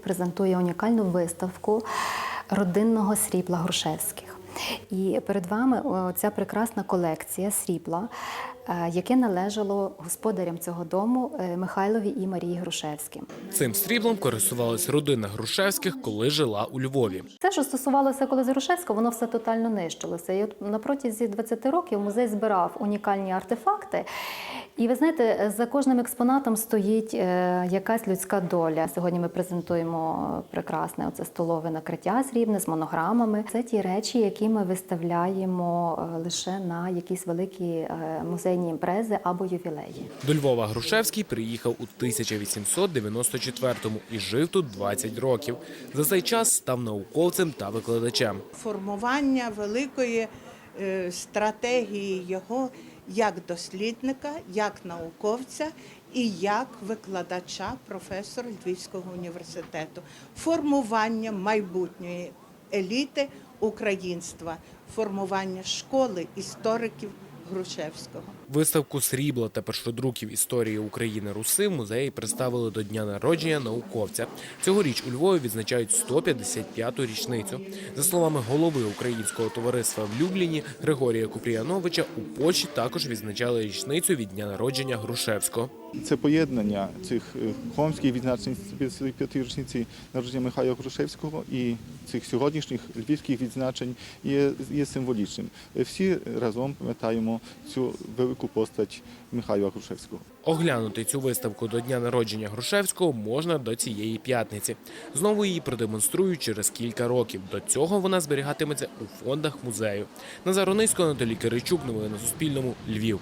презентує унікальну виставку родинного срібла Грушевських. І перед вами ця прекрасна колекція срібла, е, яке належало господарям цього дому е, Михайлові і Марії Грушевським. Цим сріблом користувалась родина Грушевських, коли жила у Львові. Все, що стосувалося коли з Грушевського, воно все тотально нищилося. І от на протязі 20 років музей збирав унікальні артефакти. І ви знаєте, за кожним експонатом стоїть е, якась людська доля. Сьогодні ми презентуємо прекрасне оце столове накриття срібне з монограмами. Це ті речі, які ми виставляємо е, лише на якісь великі е, музейні імпрези або ювілеї. До Львова Грушевський приїхав у 1894-му і жив тут 20 років. За цей час став науковцем та викладачем. формування великої е, стратегії його як дослідника, як науковця і як викладача, професора Львівського університету, формування майбутньої еліти українства, формування школи істориків Грушевського. Виставку срібла та першодруків історії України Руси музеї представили до дня народження науковця. Цьогоріч у Львові відзначають 155-ту річницю. За словами голови українського товариства в Любліні Григорія Купріяновича, у Польщі також відзначали річницю від дня народження Грушевського. Це поєднання цих е, хомських відзначень 55 річниці народження Михайла Грушевського і цих сьогоднішніх львівських відзначень є, є символічним. Е, Всі разом пам'ятаємо цю велику постать Михайла Грушевського. Оглянути цю виставку до дня народження Грушевського можна до цієї п'ятниці. Знову її продемонструють через кілька років. До цього вона зберігатиметься у фондах музею. Назар Онисько, Анатолій Киричук. Новини на Суспільному. Львів.